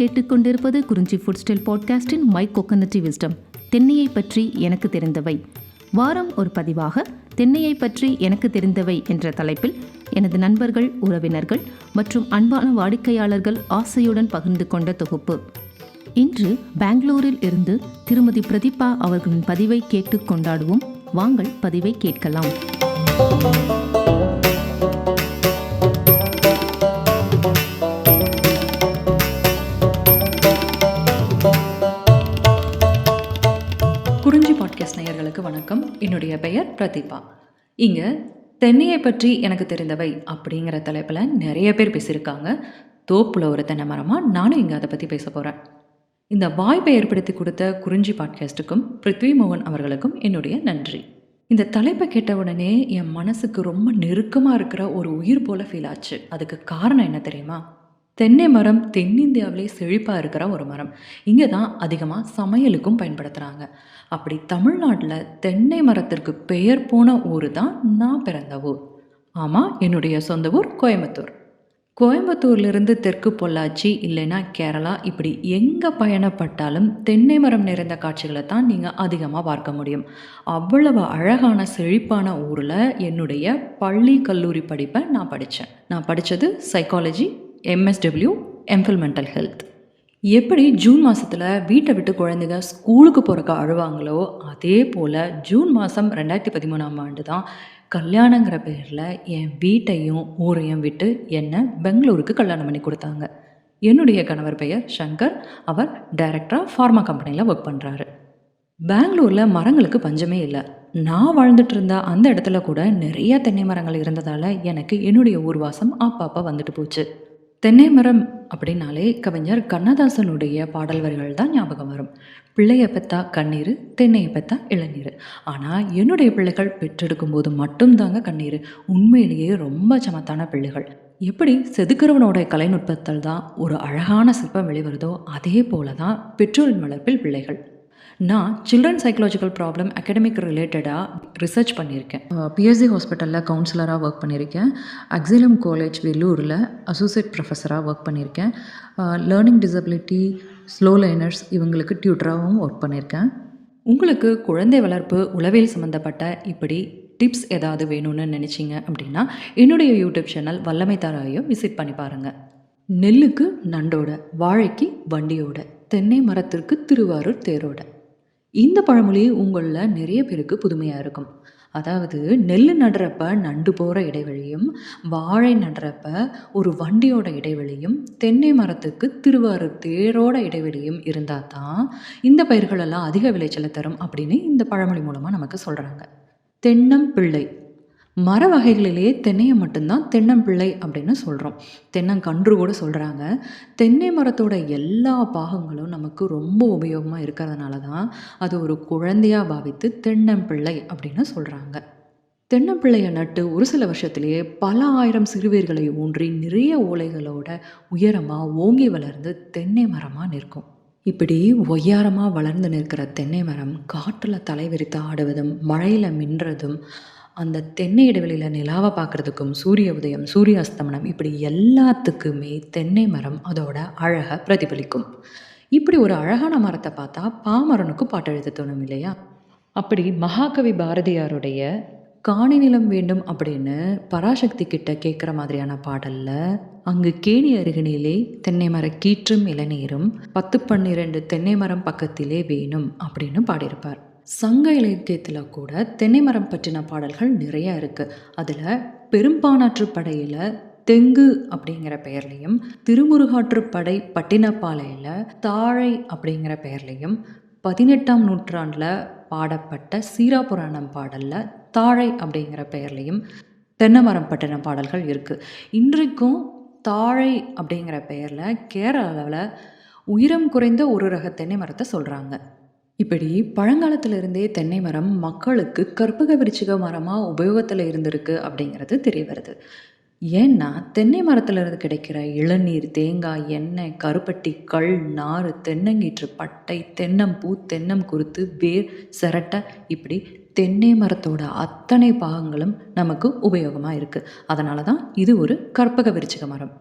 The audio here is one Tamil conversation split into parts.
கேட்டுக்கொண்டிருப்பது குறிஞ்சி ஃபுட் ஸ்டைல் பாட்காஸ்டின் மை கோகனட்டி விஸ்டம் தென்னையை பற்றி எனக்கு தெரிந்தவை. வாரம் ஒரு பதிவாக தென்னையை பற்றி எனக்கு தெரிந்தவை என்ற தலைப்பில் எனது நண்பர்கள் உறவினர்கள் மற்றும் அன்பான வாடிக்கையாளர்கள் ஆசையுடன் பகிர்ந்து கொண்ட தொகுப்பு. இன்று பெங்களூரில் இருந்து திருமதி பிரதீபா அவர்களின் பதிவை கேட்டு கொண்டாடுவோம். வாங்கள் பதிவை கேட்கலாம். என்னுடைய பெயர் பிரதீபா. இங்கே தென்னையை பற்றி எனக்கு தெரிந்தவை அப்படிங்கிற தலைப்பில் நிறைய பேர் பேசியிருக்காங்க. தோப்புல ஒரு தென்னை மரமாக நானும் இங்கே அதை பற்றி பேச போகிறேன் இந்த வாய்ப்பை ஏற்படுத்தி கொடுத்த குறிஞ்சி பாட்காஸ்ட்டுக்கும் பிருத்வி மோகன் அவர்களுக்கும் என்னுடைய நன்றி. இந்த தலைப்பை கேட்ட உடனே என் மனசுக்கு ரொம்ப நெருக்கமாக இருக்கிற ஒரு உயிர் போல ஃபீல் ஆச்சு. அதுக்கு காரணம் என்ன தெரியுமா? தென்னை மரம் தென்னிந்தியாவிலே செழிப்பாக இருக்கிற ஒரு மரம். இங்கே தான் அதிகமாக சமையலுக்கும் பயன்படுத்துகிறாங்க அப்படி தமிழ்நாட்டில் தென்னை மரத்திற்கு பெயர் போன ஊர் தான் நான் பிறந்த ஊர். ஆமாம் என்னுடைய சொந்த ஊர் கோயம்புத்தூர். கோயம்புத்தூர்லேருந்து தெற்கு பொள்ளாச்சி இல்லைன்னா கேரளா இப்படி எங்கே பயணப்பட்டாலும் தென்னை மரம் நிறைந்த காட்சிகளை தான் நீங்கள் அதிகமாக பார்க்க முடியும். அவ்வளவு அழகான செழிப்பான ஊரில் என்னுடைய பள்ளி கல்லூரி படிப்பை நான் படித்தேன் நான் படித்தது psychology MSW MPhil mental health எப்படி ஜூன் மாதத்தில் வீட்டை விட்டு குழந்தைங்க ஸ்கூலுக்கு போகிறக்க அழுவாங்களோ அதே போல் ஜூன் மாதம் ரெண்டாயிரத்தி பதிமூணாம் ஆண்டு தான் கல்யாணங்கிற பேரில் என் வீட்டையும் ஊரையும் விட்டு என்னை பெங்களூருக்கு கல்யாணம் பண்ணி கொடுத்தாங்க. என்னுடைய கணவர் பெயர் சங்கர். அவர் டைரக்டராக ஃபார்மா கம்பெனியில் ஒர்க் பண்ணுறாரு பெங்களூரில் மரங்களுக்கு பஞ்சமே இல்லை. நான் வாழ்ந்துட்டு இருந்த அந்த இடத்துல கூட நிறைய தென்னை மரங்கள் இருந்ததால் எனக்கு என்னுடைய ஊர்வாசம் அப்பப்போ வந்துட்டு போச்சு. தென்னை மரம் அப்படின்னாலே கவிஞர் கண்ணதாசனுடைய பாடல் வரிகள் தான் ஞாபகம் வரும். பிள்ளைய பெத்தா கண்ணீர் தென்னையை பெத்தா இளநீர். ஆனால் என்னுடைய பிள்ளைகள் பெற்றெடுக்கும் போது மட்டும்தாங்க கண்ணீர். உண்மையிலேயே ரொம்ப சமத்தான பிள்ளைகள். எப்படி செதுக்கிறவனோட கலைநுட்பத்தில் தான் ஒரு அழகான சிற்பம் வெளிவருதோ அதே போல தான் பெற்றோரின் வளர்ப்பில் பிள்ளைகள். நான் சில்ட்ரன் சைக்கலாஜிக்கல் ப்ராப்ளம் அகடமிக் ரிலேட்டடாக ரிசர்ச் பண்ணியிருக்கேன். பிஎஸ்சி ஹாஸ்பிட்டலில் கவுன்சிலராக ஒர்க் பண்ணியிருக்கேன். அக்ஸிலம் காலேஜ் வெள்ளூரில் அசோசியேட் ப்ரொஃபஸராக ஒர்க் பண்ணியிருக்கேன். லேர்னிங் டிசபிலிட்டி ஸ்லோ லைனர்ஸ் இவங்களுக்கு டியூட்டராகவும் ஒர்க் பண்ணியிருக்கேன். உங்களுக்கு குழந்தை வளர்ப்பு உளவியல் சம்மந்தப்பட்ட இப்படி டிப்ஸ் ஏதாவது வேணும்னு நினச்சிங்க அப்படின்னா என்னுடைய யூடியூப் சேனல் வல்லமை தாராயோ விசிட் பண்ணி பாருங்கள் நெல்லுக்கு நண்டோட வாழைக்கு வண்டியோட தென்னை மரத்திற்கு திருவாரூர் தேரோட. இந்த பழமொழி உங்களில் நிறைய பேருக்கு புதுமையாக இருக்கும். அதாவது நெல் நடுறப்ப நண்டு போகிற இடைவெளியும் வாழை நடுறப்ப ஒரு வண்டியோட இடைவெளியும் தென்னை மரத்துக்கு திருவாரூர் தேரோட இடைவெளியும் இருந்தால் தான் இந்த பயிர்களெல்லாம் அதிக விளைச்சலை தரும் அப்படின்னு இந்த பழமொழி மூலமாக நமக்கு சொல்கிறாங்க தென்னம் பிள்ளை மர வகைகளிலேயே தென்னையை மட்டும்தான் தென்னம்பிள்ளை அப்படின்னு சொல்கிறோம் தென்னங்கன்று கூட சொல்கிறாங்க தென்னை மரத்தோட எல்லா பாகங்களும் நமக்கு ரொம்ப உபயோகமாக இருக்கிறதுனால தான் அது ஒரு குழந்தையாக பாவித்து தென்னம்பிள்ளை அப்படின்னு சொல்கிறாங்க தென்னம்பிள்ளையை நட்டு ஒரு சில வருஷத்துலேயே பல ஆயிரம் சிறுவேர்களை ஊன்றி நிறைய ஓலைகளோட உயரமாக ஓங்கி வளர்ந்து தென்னை மரமாக நிற்கும். இப்படி ஒய்யாரமாக வளர்ந்து நிற்கிற தென்னை மரம் காற்றில் தலை விரித்து ஆடுவதும் மழையில் மின்றதும் அந்த தென்னை இடைவெளியில் நிலாவை பார்க்குறதுக்கும் சூரிய உதயம் சூரிய அஸ்தமனம் இப்படி எல்லாத்துக்குமே தென்னை மரம் அதோட அழகை பிரதிபலிக்கும். இப்படி ஒரு அழகான மரத்தை பார்த்தா பாமரனுக்கு பாட்டு எழுத தோணும் இல்லையா? அப்படி மகாகவி பாரதியாருடைய காணி நிலம் வேண்டும் அப்படின்னு பராசக்தி கிட்ட கேட்குற மாதிரியான பாடலில் அங்கு கேணி அருகினிலே தென்னை மர கீற்றும் இளநீரும் பத்து பன்னிரண்டு தென்னை மரம் பக்கத்திலே வேணும் அப்படின்னு பாடியிருப்பார். சங்க இலக்கியத்தில் கூட தென்னை மரம் பற்றின பாடல்கள் நிறைய இருக்குது அதில் பெரும்பானாற்று படையில் தெங்கு அப்படிங்கிற பெயர்லையும் திருமுருகாற்றுப்படை பட்டினப்பாலையில் தாழை அப்படிங்கிற பெயர்லையும் பதினெட்டாம் நூற்றாண்டில் பாடப்பட்ட சீராபுராணம் பாடலில் தாழை அப்படிங்கிற பெயர்லையும் தென்னைமரம் பட்டின பாடல்கள் இருக்குது இன்றைக்கும் தாழை அப்படிங்கிற பெயரில் கேரளாவில் உயரம் குறைந்த ஒரு ரக தென்னை மரத்தை சொல்கிறாங்க இப்படி பழங்காலத்திலிருந்தே தென்னை மரம் மக்களுக்கு கற்பக விருச்சிக மரமாக உபயோகத்தில் இருந்திருக்கு அப்படிங்கிறது தெரிய வருது. ஏன்னா தென்னை மரத்திலிருந்து கிடைக்கிற இளநீர் தேங்காய் எண்ணெய் கருப்பட்டி கல் நார் தென்னங்கீற்று பட்டை தென்னம்பூ தென்னம் குருத்து வேர் சிரட்டை இப்படி தென்னை மரத்தோட அத்தனை பாகங்களும் நமக்கு உபயோகமாக இருக்குது அதனால தான் இது ஒரு கற்பக விருச்சிக மரம்.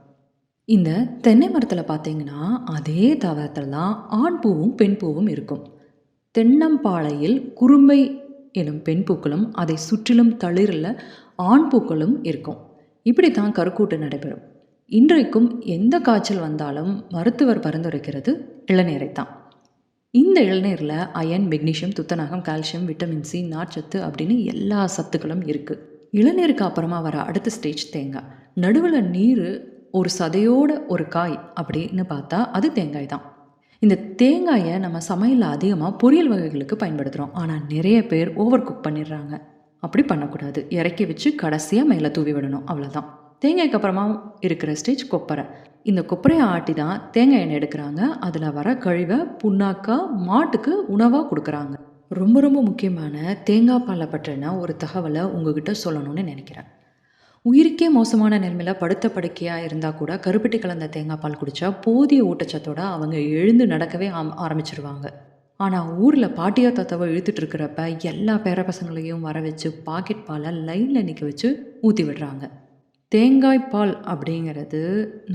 இந்த தென்னை மரத்தில் பார்த்தீங்கன்னா அதே தாவரத்தில் தான் ஆண் பூவும் பெண் பூவும் இருக்கும். தென்னம்பாளையில் குறும்பை எனும் பெண் பூக்களும் அதை சுற்றிலும் தளிரில் ஆண் பூக்களும் இருக்கும். இப்படி தான் கருக்கூட்டு நடைபெறும். இன்றைக்கும் எந்த காய்ச்சல் வந்தாலும் மருத்துவர் பரிந்துரைக்கிறது இளநீரை தான் இந்த இளநீரில் அயன் மெக்னீஷியம் துத்தநாகம் கால்சியம் விட்டமின் சி நார்ச்சத்து அப்படின்னு எல்லா சத்துக்களும் இருக்குது இளநீருக்கு அப்புறமா வர அடுத்த ஸ்டேஜ் தேங்காய். நடுவில் நீர் ஒரு சதையோட ஒரு காய் அப்படின்னு பார்த்தா அது தேங்காய் தான் இந்த தேங்காயை நம்ம சமையலில் அதிகமாக பொரியல் வகைகளுக்கு பயன்படுத்துகிறோம் ஆனால் நிறைய பேர் ஓவர் குக் பண்ணிடுறாங்க. அப்படி பண்ணக்கூடாது. இறக்கி வச்சு கடைசியாக மேலே தூவி விடணும். அவ்வளோதான் தேங்காய்க்கு அப்புறமா இருக்கிற ஸ்டேஜ் கொப்பரை. இந்த கொப்பரையை ஆட்டி தான் தேங்காய் எண்ணெய் எடுக்கிறாங்க. அதில் வர கழிவை புண்ணாக்கா மாட்டுக்கு உணவாக கொடுக்குறாங்க. ரொம்ப ரொம்ப முக்கியமான தேங்காய் பாலை பற்றின ஒரு தகவலை உங்ககிட்ட சொல்லணும்னு நினைக்கிறேன். உயிருக்கே மோசமான நிலைமையில் படுத்த படுக்கையாக இருந்தால் கூட கருப்பட்டி கலந்த தேங்காய் பால் குடித்தா போதிய ஊட்டச்சத்தோட அவங்க எழுந்து நடக்கவே ஆம் ஆரம்பிச்சிருவாங்க. ஆனால் ஊரில் பாட்டியா தாத்தாவை இழுத்துட்டு இருக்கிறப்ப எல்லா பேர பசங்களையும் வர வச்சு பாக்கெட் பாலை லைனில் நிற்க வச்சு ஊற்றி விடுறாங்க. தேங்காய் பால் அப்படிங்கிறது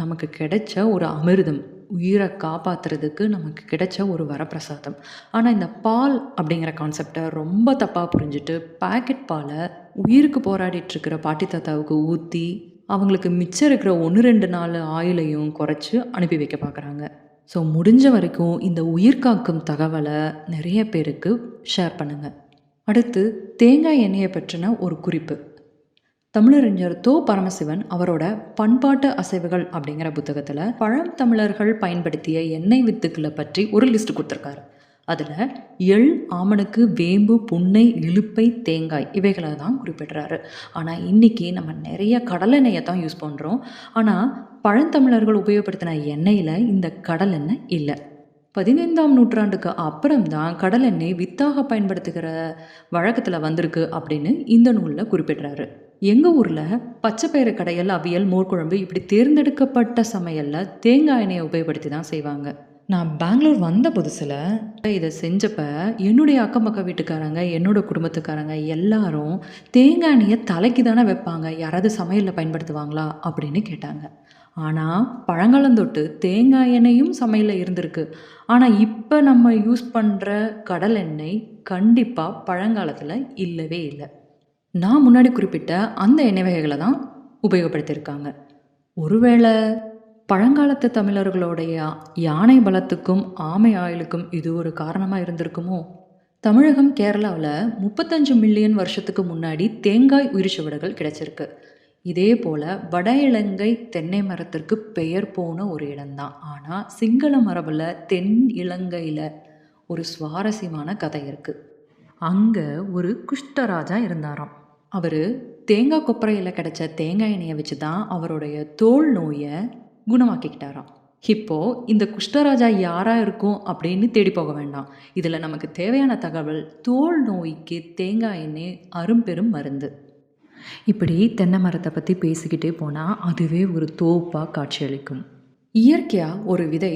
நமக்கு கிடைச்ச ஒரு அமிர்தம். உயிரை காப்பாற்றுறதுக்கு நமக்கு கிடைச்ச ஒரு வரப்பிரசாதம். ஆனால் இந்த பால் அப்படிங்கிற கான்செப்டை ரொம்ப தப்பாக புரிஞ்சுட்டு பாக்கெட் பாலை உயிருக்கு போராடிட்டு இருக்கிற பாட்டி தாத்தாவுக்கு ஊற்றி அவங்களுக்கு மிச்சம் இருக்கிற ஒன்று ரெண்டு நாள் ஆயிலையும் குறைச்சி அனுப்பி வைக்க பார்க்குறாங்க ஸோ முடிஞ்ச வரைக்கும் இந்த உயிர் காக்கும் தகவலை நிறைய பேருக்கு ஷேர் பண்ணுங்கள் அடுத்து தேங்காய் எண்ணெயை பற்றின ஒரு குறிப்பு. தமிழறிஞர் தோ பரமசிவன் அவரோட பண்பாட்டு அசைவுகள் அப்படிங்கிற புத்தகத்தில் பழம் தமிழர்கள் பயன்படுத்திய எண்ணெய் வித்துக்களை பற்றி ஒரு லிஸ்ட் கொடுத்துருக்காரு. அதில் எள் ஆமணக்கு வேம்பு புன்னை இழுப்பை தேங்காய் இவைகளை தான் குறிப்பிடுறாரு. ஆனால் இன்றைக்கி நம்ம நிறைய கடலெண்ணெயை தான் யூஸ் பண்ணுறோம் ஆனால் பழந்தமிழர்கள் உபயோகப்படுத்தின எண்ணெயில் இந்த கடலெண்ணெய் இல்லை. பதினைந்தாம் நூற்றாண்டுக்கு அப்புறம் தான் கடலெண்ணெய் வித்தாக பயன்படுத்துகிற வழக்கத்தில் வந்திருக்கு அப்படின்னு இந்த நூலில் குறிப்பிடுறாரு. எங்கள் ஊரில் பச்சைப்பயிறு கடையல் அவியல் மோர்க்குழம்பு இப்படி தேர்ந்தெடுக்கப்பட்ட சமையலில் தேங்காய் எண்ணெயை உபயோகப்படுத்தி தான் செய்வாங்க. நான் பெங்களூர் வந்த புதுசில் இதை செஞ்சப்ப என்னுடைய அக்கம் பக்கம் வீட்டுக்காரங்க என்னோட குடும்பத்துக்காரங்க எல்லாரும் தேங்காய் எண்ணெயை தலைக்கு தானே வைப்பாங்க. யாராவது சமையலில் பயன்படுத்துவாங்களா? அப்படின்னு கேட்டாங்க. ஆனால் பழங்காலந்தொட்டு தேங்காய் எண்ணெயும் சமையலில் இருந்திருக்கு. ஆனால் இப்போ நம்ம யூஸ் பண்ணுற கடல் எண்ணெய் கண்டிப்பாக பழங்காலத்தில் இல்லவே இல்லை. நான் முன்னாடி குறிப்பிட்ட அந்த எண்ணெய் வகைகளை தான் உபயோகப்படுத்தியிருக்காங்க. ஒருவேளை பழங்காலத்து தமிழர்களுடைய யானை பலத்துக்கும் ஆமை ஆயுளுக்கும் இது ஒரு காரணமாக இருந்திருக்குமோ? தமிழகம் கேரளாவில் முப்பத்தஞ்சு மில்லியன் வருஷத்துக்கு முன்னாடி தேங்காய் உயிர்ச்சுவடுகள் கிடைச்சிருக்கு. இதே போல் வட இலங்கை தென்னை மரத்திற்கு பெயர் போன ஒரு இடம்தான். ஆனால் சிங்கள மரபில் தென் இலங்கையில் ஒரு சுவாரஸ்யமான கதை இருக்குது அங்கே ஒரு குஷ்டராஜா இருந்தாராம். அவர் தேங்காய் கொப்பரையில் கிடைச்ச தேங்காய் எண்ணெயை வச்சு தான் அவருடைய தோல் நோயை குணமாக்கிக்கிட்டாராம். இப்போ இந்த குஷ்டராஜா யாராக இருக்கும் அப்படின்னு தேடி போக வேண்டாம். இதில் நமக்கு தேவையான தகவல் தோல் நோய்க்கு தேங்காய் எண்ணெய் அரும்பெரும் மருந்து. இப்படி தென்னை மரத்தை பற்றி பேசிக்கிட்டே போனால் அதுவே ஒரு தோப்பாக காட்சியளிக்கும். இயற்கையாக ஒரு விதை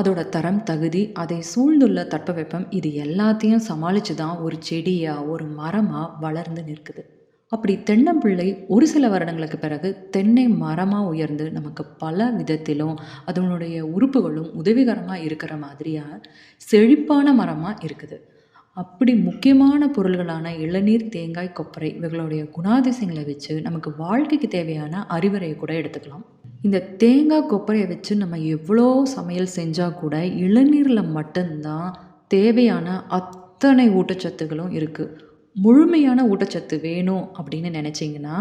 அதோட தரம் தகுதி அதை சூழ்ந்துள்ள தட்பவெப்பம் இது எல்லாத்தையும் சமாளித்து தான் ஒரு செடியாக ஒரு மரமாக வளர்ந்து நிற்குது. அப்படி தென்னம்பிள்ளை ஒரு சில வருடங்களுக்கு பிறகு தென்னை மரமாக உயர்ந்து நமக்கு பல விதத்திலும் அதனுடைய உறுப்புகளும் உதவிகரமாக இருக்கிற மாதிரியாக செழிப்பான மரமாக இருக்குது. அப்படி முக்கியமான பொருள்களான இளநீர் தேங்காய் கொப்பரை இவர்களுடைய குணாதிசயங்களை வச்சு நமக்கு வாழ்க்கைக்கு தேவையான அறிவுரையை கூட எடுத்துக்கலாம். இந்த தேங்காய் கொப்பரையை வச்சு நம்ம எவ்வளோ சமையல் செஞ்சால் கூட இளநீரில் மட்டும்தான் தேவையான அத்தனை ஊட்டச்சத்துகளும் இருக்குது முழுமையான ஊட்டச்சத்து வேணும் அப்படின்னு நினச்சிங்கன்னா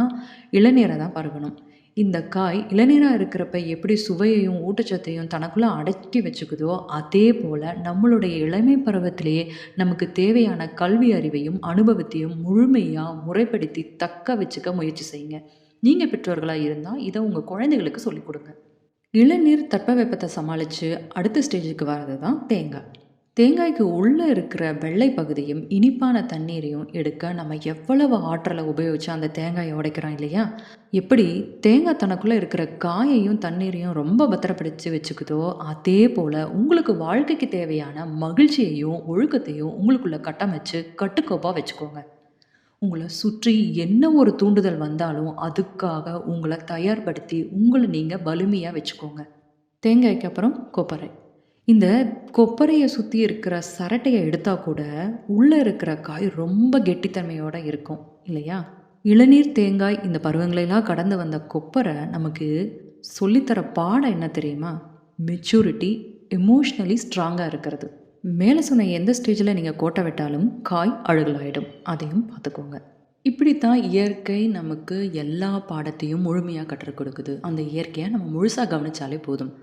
இளநீரை தான் பருகணும். இந்த காய் இளநீராக இருக்கிறப்ப எப்படி சுவையையும் ஊட்டச்சத்தையும் தனக்குள்ளே அடக்கி வச்சுக்குதோ அதே போல் நம்மளுடைய இளமை பருவத்திலேயே நமக்கு தேவையான கல்வி அறிவையும் அனுபவத்தையும் முழுமையாக முறைப்படுத்தி தக்க வச்சுக்க முயற்சி செய்யுங்க. நீங்கள் பெற்றோர்களாக இருந்தால் இதை உங்கள் குழந்தைகளுக்கு சொல்லிக் கொடுங்க. இளநீர் தட்பவெப்பத்தை சமாளித்து அடுத்த ஸ்டேஜுக்கு வர்றது தான் தேங்காய். தேங்காய்க்கு உள்ளே இருக்கிற வெள்ளை பகுதியும் இனிப்பான தண்ணீரையும் எடுக்க நம்ம எவ்வளவு ஆற்றலை உபயோகித்து அந்த தேங்காயை உடைக்கிறோம் இல்லையா? எப்படி தேங்காய் தனக்குள்ளே இருக்கிற காயையும் தண்ணீரையும் ரொம்ப பத்திரப்படுத்தி வச்சுக்குதோ அதே போல் உங்களுக்கு வாழ்க்கைக்கு தேவையான மகிழ்ச்சியையும் ஒழுக்கத்தையும் உங்களுக்குள்ளே கட்டமைச்சு கட்டுக்கோப்பாக வச்சுக்கோங்க. உங்களை சுற்றி என்ன ஒரு தூண்டுதல் வந்தாலும் அதுக்காக உங்களை தயார்படுத்தி உங்களை நீங்கள் வலிமையாக வச்சுக்கோங்க. தேங்காய்க்கு அப்புறம் கொப்பரை. இந்த கொப்பரையை சுற்றி இருக்கிற சரட்டையை எடுத்தால் கூட உள்ளே இருக்கிற காய் ரொம்ப கெட்டித்தன்மையோடு இருக்கும் இல்லையா? இளநீர் தேங்காய் இந்த பருவங்களெல்லாம் கடந்து வந்த கொப்பரை நமக்கு சொல்லித்தர பாடம் என்ன தெரியுமா? மெச்சூரிட்டி எமோஷ்னலி ஸ்ட்ராங்காக இருக்கிறது. மேலே சொன்ன எந்த ஸ்டேஜில் நீங்கள் கோட்டை விட்டாலும் காய் அழுகலாயிடும். அதையும் பார்த்துக்கோங்க. இப்படித்தான் இயற்கை நமக்கு எல்லா பாடத்தையும் முழுமையாக கற்றுக் கொடுக்குது. அந்த இயற்கையை நம்ம முழுசாக கவனிச்சாலே போதும்.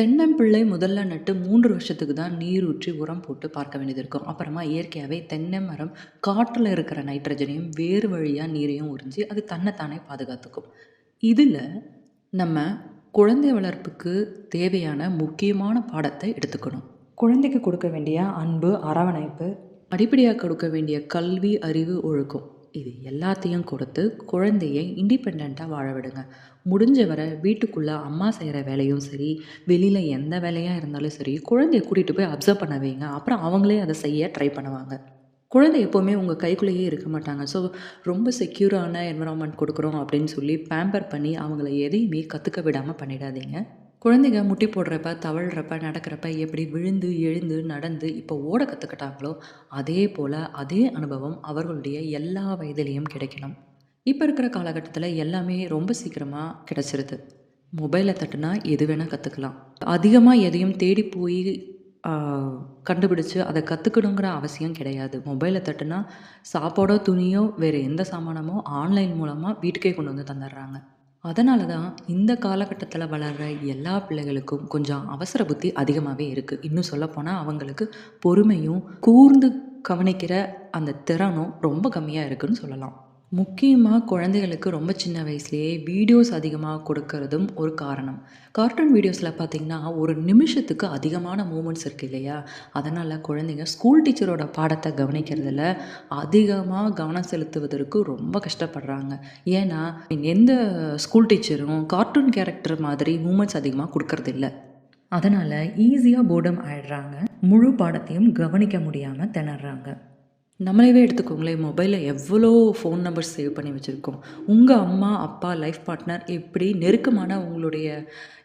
தென்னம்பிள்ளை முதல்ல நட்டு மூன்று வருஷத்துக்கு தான் நீர் ஊற்றி உரம் போட்டு பார்க்க வேண்டியது இருக்கும். அப்புறமா இயற்கையாகவே தென்னை மரம் காற்றில் இருக்கிற நைட்ரஜனையும் வேறு வழியாக நீரையும் உறிஞ்சி அது தன்னைத்தானே பாதுகாத்துக்கும். இதில் நம்ம குழந்தை வளர்ப்புக்கு தேவையான முக்கியமான பாடத்தை எடுத்துக்கணும். குழந்தைக்கு கொடுக்க வேண்டிய அன்பு அரவணைப்பு அடிப்படையாக கொடுக்க வேண்டிய கல்வி அறிவு ஒழுக்கம் இது எல்லாத்தையும் கொடுத்து குழந்தையை இண்டிபெண்ட்டாக வாழ விடுங்க. முடிஞ்ச வரை வீட்டுக்குள்ளே அம்மா செய்கிற வேலையும் சரி வெளியில் எந்த வேலையாக இருந்தாலும் சரி குழந்தைய கூட்டிகிட்டு போய் அப்சர்வ் பண்ண வைங்க. அப்புறம் அவங்களே அதை செய்ய ட்ரை பண்ணுவாங்க. குழந்தை எப்போவுமே உங்கள் கைக்குள்ளேயே இருக்க மாட்டாங்க. ஸோ ரொம்ப செக்யூரான என்விரான்மெண்ட் கொடுக்குறோம் அப்படின்னு சொல்லி பேம்பர் பண்ணி அவங்கள எதையுமே கற்றுக்க விடாமல் பண்ணிடாதீங்க. குழந்தைங்க முட்டி போடுறப்ப தவழ்கிறப்ப நடக்கிறப்ப எப்படி விழுந்து எழுந்து நடந்து இப்போ ஓட கற்றுக்கிட்டாங்களோ அதே போல் அதே அனுபவம் அவர்களுடைய எல்லா வயதிலையும் கிடைக்கணும். இப்போ இருக்கிற காலகட்டத்தில் எல்லாமே ரொம்ப சீக்கிரமாக கிடச்சிருது. மொபைலை தட்டுனா எது வேணால் கற்றுக்கலாம் அதிகமாக எதையும் தேடி போய் கண்டுபிடிச்சு அதை கற்றுக்கணுங்கிற அவசியம் கிடையாது. மொபைலை தட்டுனா சாப்பாடோ துணியோ வேறு எந்த சாமானமோ ஆன்லைன் மூலமாக வீட்டுக்கே கொண்டு வந்து தந்துடுறாங்க. அதனால தான் இந்த காலகட்டத்தில் வளர்கிற எல்லா பிள்ளைகளுக்கும் கொஞ்சம் அவசர புத்தி அதிகமாகவே இருக்குது இன்னும் சொல்லப்போனால் அவங்களுக்கு பொறுமையும் கூர்ந்து கவனிக்கிற அந்த திறனும் ரொம்ப கம்மியாக இருக்குன்னு சொல்லலாம். முக்கியமாக குழந்தைகளுக்கு ரொம்ப சின்ன வயசுலேயே வீடியோஸ் அதிகமாக கொடுக்கறதும் ஒரு காரணம். கார்ட்டூன் வீடியோஸில் பார்த்திங்கன்னா ஒரு நிமிஷத்துக்கு அதிகமான மூமெண்ட்ஸ் இருக்குது இல்லையா? அதனால் குழந்தைங்க ஸ்கூல் டீச்சரோட பாடத்தை கவனிக்கிறதுல அதிகமாக கவனம் செலுத்துவதற்கு ரொம்ப கஷ்டப்படுறாங்க. ஏன்னா எந்த ஸ்கூல் டீச்சரும் கார்ட்டூன் கேரக்டர் மாதிரி மூமெண்ட்ஸ் அதிகமாக கொடுக்கறதில்ல. அதனால் ஈஸியாக போர்டம் ஆயிடுறாங்க. முழு பாடத்தையும் கவனிக்க முடியாமல் திணறாங்க. நம்மளேவே எடுத்துக்கோங்களேன் மொபைலில் எவ்வளோ ஃபோன் நம்பர் சேவ் பண்ணி வச்சுருக்கோம். உங்கள் அம்மா அப்பா லைஃப் பார்ட்னர் எப்படி நெருக்கமான உங்களுடைய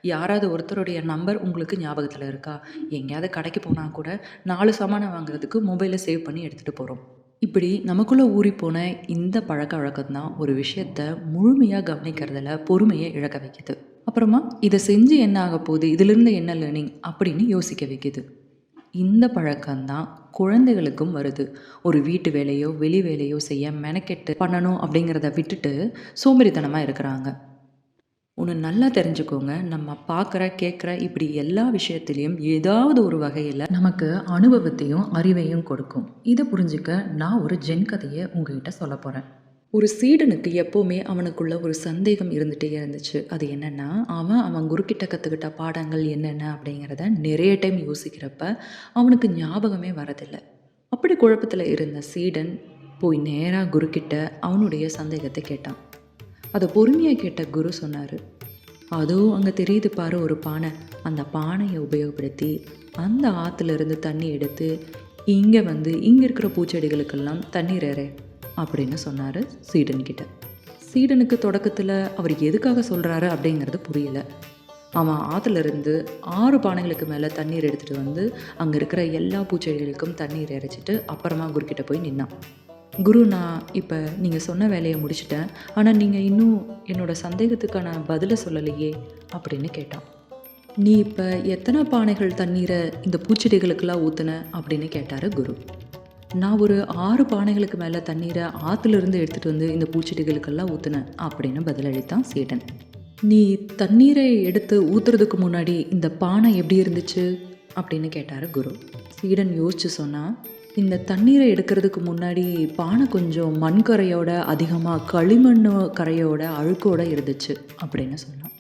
யாராவது ஒருத்தருடைய நம்பர் உங்களுக்கு ஞாபகத்தில் இருக்கா? எங்கேயாவது கடைக்கு போனால் கூட நாலு சாமானை வாங்குறதுக்கு மொபைலை சேவ் பண்ணி எடுத்துகிட்டு போகிறோம் இப்படி நமக்குள்ளே ஊறி போன இந்த பழக்க வழக்கம் தான் ஒரு விஷயத்த முழுமையாக கவனிக்கிறதுல பொறுமையை இழக்க வைக்குது. அப்புறமா இதை செஞ்சு என்ன ஆக போகுது? இதிலிருந்து என்ன லேர்னிங் அப்படின்னு யோசிக்க வைக்குது. இந்த பழக்கம்தான் குழந்தைகளுக்கும் வருது. ஒரு வீட்டு வேலையோ வெளி வேலையோ செய்ய மெனக்கெட்டு பண்ணணும் அப்படிங்கிறத விட்டுட்டு சோம்பேறித்தனமாக இருக்கிறாங்க. ஒன்று நல்லா தெரிஞ்சுக்கோங்க. நம்ம பார்க்குற கேட்குற இப்படி எல்லா விஷயத்துலேயும் ஏதாவது ஒரு வகையில் நமக்கு அனுபவத்தையும் அறிவையும் கொடுக்கும். இதை புரிஞ்சுக்க நான் ஒரு ஜென் கதையை உங்ககிட்ட சொல்ல போகிறேன் ஒரு சீடனுக்கு எப்போவுமே அவனுக்குள்ள ஒரு சந்தேகம் இருந்துகிட்டே இருந்துச்சு. அது என்னென்னா அவன் அவன் குருக்கிட்ட கற்றுக்கிட்ட பாடங்கள் என்னென்ன அப்படிங்கிறத நிறைய டைம் யோசிக்கிறப்ப அவனுக்கு ஞாபகமே வரதில்லை. அப்படி குழப்பத்தில் இருந்த சீடன் போய் நேராக குருக்கிட்ட அவனுடைய சந்தேகத்தை கேட்டான். அதை பொறுமையாக கேட்ட குரு சொன்னார் அதுவும் அங்கே தெரியுது பாரு ஒரு பானை. அந்த பானையை உபயோகப்படுத்தி அந்த ஆற்றுலேருந்து தண்ணி எடுத்து இங்கே வந்து இங்கே இருக்கிற பூச்செடிகளுக்கெல்லாம் தண்ணீர் இறை அப்படின்னு சொன்னார் சீடன்கிட்ட சீடனுக்கு தொடக்கத்தில் அவர் எதுக்காக சொல்கிறாரு அப்படிங்கிறது புரியல. அவன் ஆற்றுலேருந்து ஆறு பானைகளுக்கு மேலே தண்ணீர் எடுத்துகிட்டு வந்து அங்கே இருக்கிற எல்லா பூச்செடிகளுக்கும் தண்ணீர் இறைச்சிட்டு அப்புறமா குருக்கிட்ட போய் நின்னான். குரு நான் இப்போ நீங்கள் சொன்ன வேலையை முடிச்சிட்டேன். ஆனால் நீங்கள் இன்னும் என்னோடய சந்தேகத்துக்கான பதிலை சொல்லலையே அப்படின்னு கேட்டான். நீ இப்போ எத்தனை பானைகள் தண்ணீரை இந்த பூச்செடிகளுக்கெல்லாம் ஊற்றுன அப்படின்னு கேட்டார் குரு. நான் ஒரு ஆறு பானைகளுக்கு மேலே தண்ணீரை ஆற்றுலேருந்து எடுத்துகிட்டு வந்து இந்த பூச்செடிகளுக்கெல்லாம் ஊற்றுனேன் அப்படின்னு பதிலளித்தான் சீடன் நீ தண்ணீரை எடுத்து ஊற்றுறதுக்கு முன்னாடி இந்த பானை எப்படி இருந்துச்சு? அப்படின்னு கேட்டார் குரு. சீடன் யோசிச்சு சொன்னால் இந்த தண்ணீரை எடுக்கிறதுக்கு முன்னாடி பானை கொஞ்சம் மண் கரையோட அதிகமாக களிமண் கரையோட அழுக்கோட இருந்துச்சு அப்படின்னு சொன்னான்.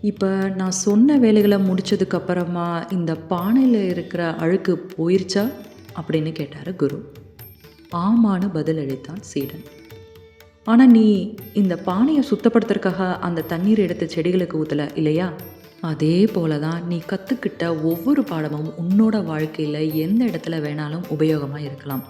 இப்போ நான் சொன்ன வேலைகளை முடிச்சதுக்கப்புறமா இந்த பானையில் இருக்கிற அழுக்கு போயிருச்சா? அப்படின்னு கேட்டார் குரு. ஆமான்னு பதிலளித்தான் சீடன். ஆனால் நீ இந்த பானையை சுத்தப்படுத்துறதுக்காக அந்த தண்ணீர் எடுத்து செடிகளுக்கு ஊற்றலை இல்லையா? அதே போல தான் நீ கற்றுக்கிட்ட ஒவ்வொரு பாடமும் உன்னோட வாழ்க்கையில் எந்த இடத்துல வேணாலும் உபயோகமாக இருக்கலாம்.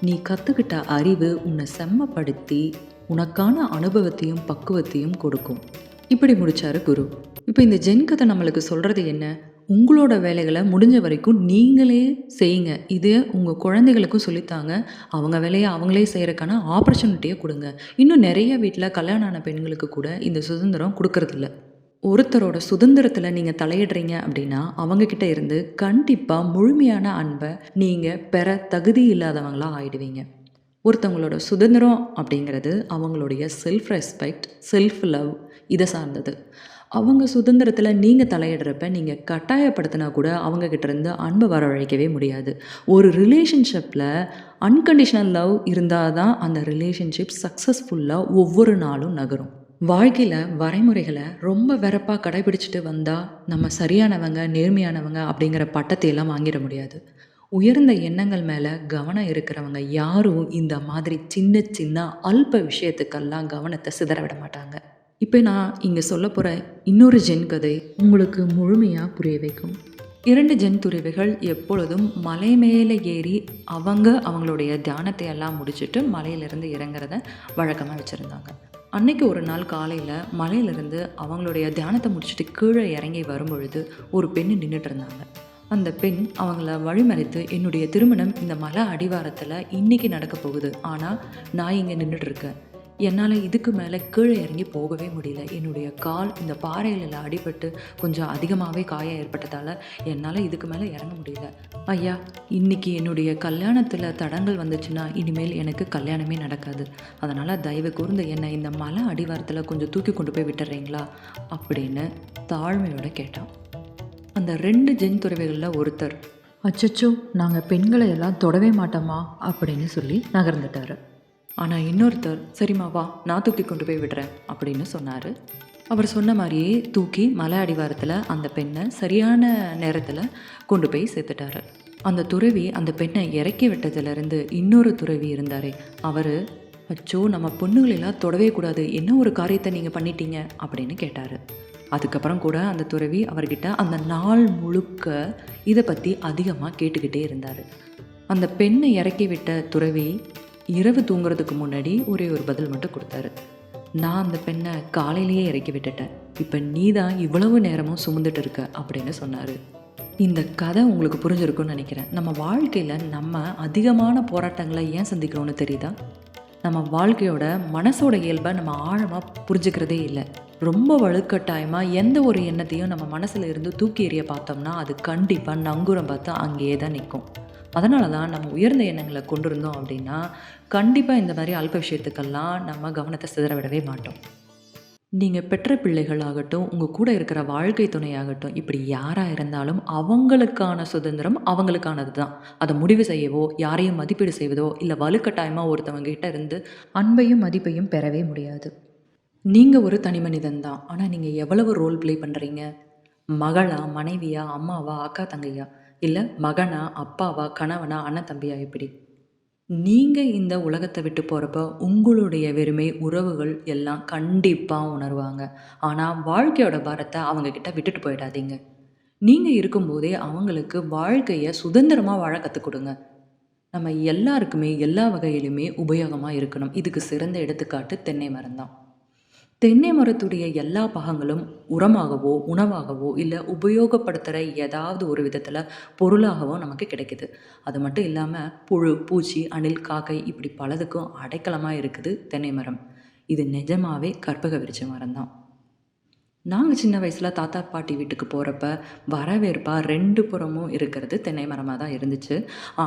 நீ கற்றுக்கிட்ட அறிவு உன்னை செம்மப்படுத்தி உனக்கான அனுபவத்தையும் பக்குவத்தையும் கொடுக்கும். இப்படி முடிச்சாரு குரு. இப்போ இந்த ஜென் கதை நம்மளுக்கு சொல்கிறது என்ன? உங்களோட வேலைகளை முடிஞ்ச வரைக்கும் நீங்களே செய்யுங்க. இது உங்கள் குழந்தைகளுக்கும் சொல்லித்தாங்க. அவங்க வேலையை அவங்களே செய்கிறக்கான ஆப்பர்ச்சுனிட்டியை கொடுங்க. இன்னும் நிறைய வீட்டில் கல்யாணம் ஆன பெண்களுக்கு கூட இந்த சுதந்திரம் கொடுக்கறதில்ல. ஒருத்தரோட சுதந்திரத்தில் நீங்கள் தலையிடுறீங்க அப்படின்னா அவங்கக்கிட்ட இருந்து கண்டிப்பாக முழுமையான அன்பை நீங்கள் பெற தகுதி இல்லாதவங்களாக ஆயிடுவீங்க. ஒருத்தவங்களோட சுதந்திரம் அப்படிங்கிறது அவங்களுடைய செல்ஃப் ரெஸ்பெக்ட் செல்ஃப் லவ் இதை சார்ந்தது. அவங்க சுதந்திரத்தில் நீங்கள் தலையிடுறப்ப நீங்கள் கட்டாயப்படுத்தினா கூட அவங்கக்கிட்டேருந்து அன்பை வரவழைக்கவே முடியாது. ஒரு ரிலேஷன்ஷிப்பில் அன்கண்டிஷனல் லவ் இருந்தால் தான் அந்த ரிலேஷன்ஷிப் சக்ஸஸ்ஃபுல்லாக ஒவ்வொரு நாளும் நகரும். வாழ்க்கையில் வரைமுறைகளை ரொம்ப வெறப்பாக கடைபிடிச்சிட்டு வந்தால் நம்ம சரியானவங்க நேர்மையானவங்க அப்படிங்கிற பட்டத்தையெல்லாம் வாங்கிட முடியாது. உயர்ந்த எண்ணங்கள் மேலே கவனம் இருக்கிறவங்க யாரும் இந்த மாதிரி சின்ன சின்ன அல்ப விஷயத்துக்கெல்லாம் கவனத்தை சிதற விட மாட்டாங்க. இப்போ நான் இங்கே சொல்ல போகிற இன்னொரு ஜென் கதை உங்களுக்கு முழுமையாக புரிய வைக்கும். இரண்டு ஜென் துறவிகள் எப்பொழுதும் மலை மேலே ஏறி அவங்க அவங்களுடைய தியானத்தை எல்லாம் முடிச்சுட்டு மலையிலிருந்து இறங்குறத வழக்கமாக வச்சுருந்தாங்க. அன்னைக்கு ஒரு நாள் காலையில் மலையிலிருந்து அவங்களுடைய தியானத்தை முடிச்சுட்டு கீழே இறங்கி வரும்பொழுது ஒரு பெண் நின்றுட்டு இருந்தாங்க. அந்த பெண் அவங்கள வழிமறைத்து என்னுடைய திருமணம் இந்த மலை அடிவாரத்தில் இன்னைக்கு நடக்க போகுது. ஆனால் நான் இங்கே நின்றுட்டு இருக்கேன். என்னால் இதுக்கு மேலே கீழே இறங்கி போகவே முடியல. என்னுடைய கால் இந்த பாறைகளில் அடிபட்டு கொஞ்சம் அதிகமாகவே காயம் ஏற்பட்டதால் என்னால் இதுக்கு மேலே இறங்க முடியல. ஐயா இன்னைக்கு என்னுடைய கல்யாணத்தில் தடங்கள் வந்துச்சுன்னா இனிமேல் எனக்கு கல்யாணமே நடக்காது. அதனால் தயவு கூர்ந்து என்னை இந்த மலை அடிவாரத்தில் கொஞ்சம் தூக்கி கொண்டு போய் விட்டுறீங்களா? அப்படின்னு தாழ்மையோட கேட்டான். அந்த ரெண்டு ஜென் துறவிகளில் ஒருத்தர் அச்சச்சோ நாங்கள் பெண்களை எல்லாம் தொடவே மாட்டோமா? அப்படின்னு சொல்லி நகர்ந்துட்டாரு. ஆனால் இன்னொருத்தர் சரிம்மா வா நான் தூக்கி கொண்டு போய் விடுறேன் அப்படின்னு சொன்னார். அவர் சொன்ன மாதிரியே தூக்கி மலை அடிவாரத்தில் அந்த பெண்ணை சரியான நேரத்தில் கொண்டு போய் சேர்த்துட்டாரு. அந்த துறவி அந்த பெண்ணை இறக்கி விட்டதுலேருந்து இன்னொரு துறவி இருந்தாரே அவர் அச்சோ நம்ம பொண்ணுகளெல்லாம் தொடவே கூடாது என்ன ஒரு காரியத்தை நீங்கள் பண்ணிட்டீங்க? அப்படின்னு கேட்டார். அதுக்கப்புறம் கூட அந்த துறவி அவர்கிட்ட அந்த நாள் முழுக்க இதை பற்றி அதிகமாக கேட்டுக்கிட்டே இருந்தார். அந்த பெண்ணை இறக்கி விட்ட துறவி இரவு தூங்குறதுக்கு முன்னாடி ஒரே ஒரு பதில் மட்டும் கொடுத்தாரு. நான் அந்த பெண்ணை காலையிலேயே இறக்கி விட்டுட்டேன். இப்போ நீ தான் இவ்வளவு நேரமும் சுமந்துட்டு இருக்க அப்படின்னு சொன்னார். இந்த கதை உங்களுக்கு புரிஞ்சிருக்கும்னு நினைக்கிறேன். நம்ம வாழ்க்கையில் நம்ம அதிகமான போராட்டங்களை ஏன் சந்திக்கிறோம்னு தெரியுதா? நம்ம வாழ்க்கையோட மனசோட இயல்பை நம்ம ஆழமாக புரிஞ்சுக்கிறதே இல்லை. ரொம்ப வலுக்கட்டாயமாக எந்த ஒரு எண்ணத்தையும் நம்ம மனசில் இருந்து தூக்கி எறிய பார்த்தோம்னா அது கண்டிப்பாக நங்கூரம் பார்த்து அங்கேயே தான் நிற்கும். அதனால தான் நம்ம உயர்ந்த எண்ணங்களை கொண்டிருந்தோம் அப்படின்னா கண்டிப்பாக இந்த மாதிரி அல்ப விஷயத்துக்கெல்லாம் நம்ம கவனத்தை சிதற விடவே மாட்டோம். நீங்கள் பெற்ற பிள்ளைகள் ஆகட்டும் உங்கள் கூட இருக்கிற வாழ்க்கை துணையாகட்டும் இப்படி யாராக இருந்தாலும் அவங்களுக்கான சுதந்திரம் அவங்களுக்கானது தான் அதை முடிவு செய்யவோ யாரையும் மதிப்பீடு செய்வதோ இல்லை வலுக்கட்டாயமாக ஒருத்தவங்ககிட்ட இருந்து அன்பையும் மதிப்பையும் பெறவே முடியாது. நீங்கள் ஒரு தனி மனிதன் தான் ஆனால் நீங்கள் எவ்வளவு ரோல் ப்ளே பண்ணுறீங்க மகளா மனைவியா அம்மாவா அக்கா தங்கையா? இல்லை மகனா அப்பாவா கணவனா அண்ணன் தம்பியா எப்படி? நீங்கள் இந்த உலகத்தை விட்டு போகிறப்ப உங்களுடைய வெறுமை உறவுகள் எல்லாம் கண்டிப்பாக உணர்வாங்க. ஆனால் வாழ்க்கையோட பாரத்தை அவங்கக்கிட்ட விட்டுட்டு போயிடாதீங்க. நீங்கள் இருக்கும்போதே அவங்களுக்கு வாழ்க்கையை சுதந்திரமாக வாழ கற்றுக் கொடுங்க. நம்ம எல்லாருக்குமே எல்லா வகையிலுமே உபயோகமாக இருக்கணும். இதுக்கு சிறந்த எடுத்துக்காட்டு தென்னை மரம் தான் தென்னை மரத்துடைய எல்லா பாகங்களும் உரமாகவோ உணவாகவோ இல்லை உபயோகப்படுத்துகிற ஏதாவது ஒரு விதத்தில் பொருளாகவோ நமக்கு கிடைக்குது. அது மட்டும் இல்லாமல் புழு பூச்சி அணில் காக்கை இப்படி பலதுக்கும் அடைக்கலமாக இருக்குது தென்னை மரம் இது நிஜமாவே கற்பக விரிச்ச மரம் தான் நாங்கள் சின்ன வயசில் தாத்தா பாட்டி வீட்டுக்கு போகிறப்ப வரவேற்பாக ரெண்டு புறமும் இருக்கிறது தென்னை மரமாக தான் இருந்துச்சு.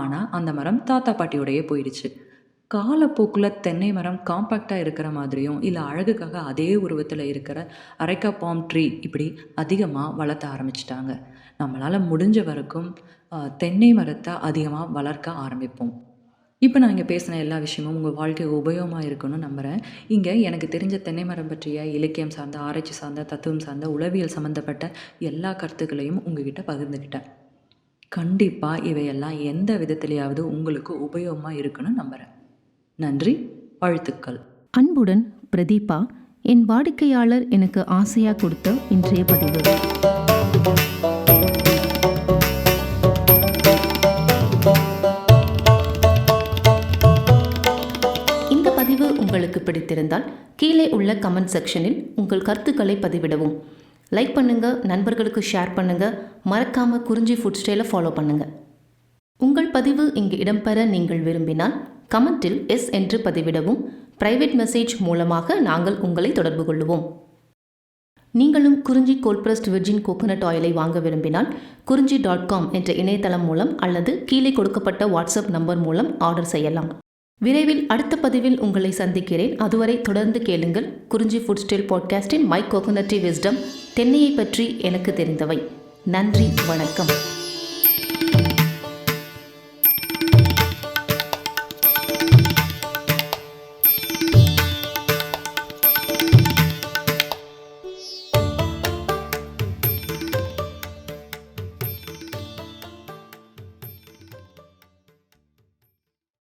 ஆனால் அந்த மரம் தாத்தா பாட்டியோடையே போயிடுச்சு. காலப்போக்கில் தென்னை மரம் காம்பாக்டாக இருக்கிற மாதிரியும் இல்லை அழகுக்காக அதே உருவத்தில் இருக்கிற அரைக்கா பாம் ட்ரீ இப்படி அதிகமாக வளர்த்த ஆரம்பிச்சிட்டாங்க. நம்மளால் முடிஞ்ச வரைக்கும் தென்னை மரத்தை அதிகமாக வளர்க்க ஆரம்பிப்போம். இப்போ நான் இங்கே பேசின எல்லா விஷயமும் உங்கள் வாழ்க்கை உபயோகமாக இருக்கும்னு நம்புகிறேன் இங்கே எனக்கு தெரிஞ்ச தென்னை மரம் பற்றிய இலக்கியம் சார்ந்த ஆராய்ச்சி சார்ந்த தத்துவம் சார்ந்த உளவியல் சம்மந்தப்பட்ட எல்லா கருத்துக்களையும் உங்ககிட்ட பகிர்ந்துக்கிட்டேன் கண்டிப்பாக இவையெல்லாம் எந்த விதத்துலையாவது உங்களுக்கு உபயோகமாக இருக்குன்னு நம்புகிறேன் நன்றி வாழ்த்துக்கள். அன்புடன் பிரதீபா என் வாடிக்கையாளர் எனக்கு ஆசையாக கொடுத்த இன்றைய பதிவு. இந்த பதிவு உங்களுக்கு பிடித்திருந்தால் கீழே உள்ள கமெண்ட் செக்ஷனில் உங்கள் கருத்துக்களை பதிவிடவும். லைக் பண்ணுங்கள் நண்பர்களுக்கு ஷேர் பண்ணுங்கள் மறக்காமல் குறிஞ்சி ஃபுட் ஸ்டைலை ஃபாலோ பண்ணுங்கள் உங்கள் பதிவு இங்கு இடம்பெற நீங்கள் விரும்பினால் கமெண்டில் எஸ் என்று பதிவிடவும் பிரைவேட் மெசேஜ் மூலமாக நாங்கள் உங்களை தொடர்பு கொள்ளுவோம். நீங்களும் குறிஞ்சி கோல்பிரஸ்ட் விர்ஜின் கோகனட் ஆயிலை வாங்க விரும்பினால் குறிஞ்சி டாட் காம் என்ற இணையதளம் மூலம் அல்லது கீழே கொடுக்கப்பட்ட வாட்ஸ்அப் நம்பர் மூலம் ஆர்டர் செய்யலாம். விரைவில் அடுத்த பதிவில் உங்களை சந்திக்கிறேன். அதுவரை தொடர்ந்து கேளுங்கள். குறிஞ்சி ஃபுட் ஸ்டைல் பாட்காஸ்டின் மை கோகனட்டி விஸ்டம் தென்னையை பற்றி எனக்கு தெரிந்தவை. நன்றி வணக்கம்.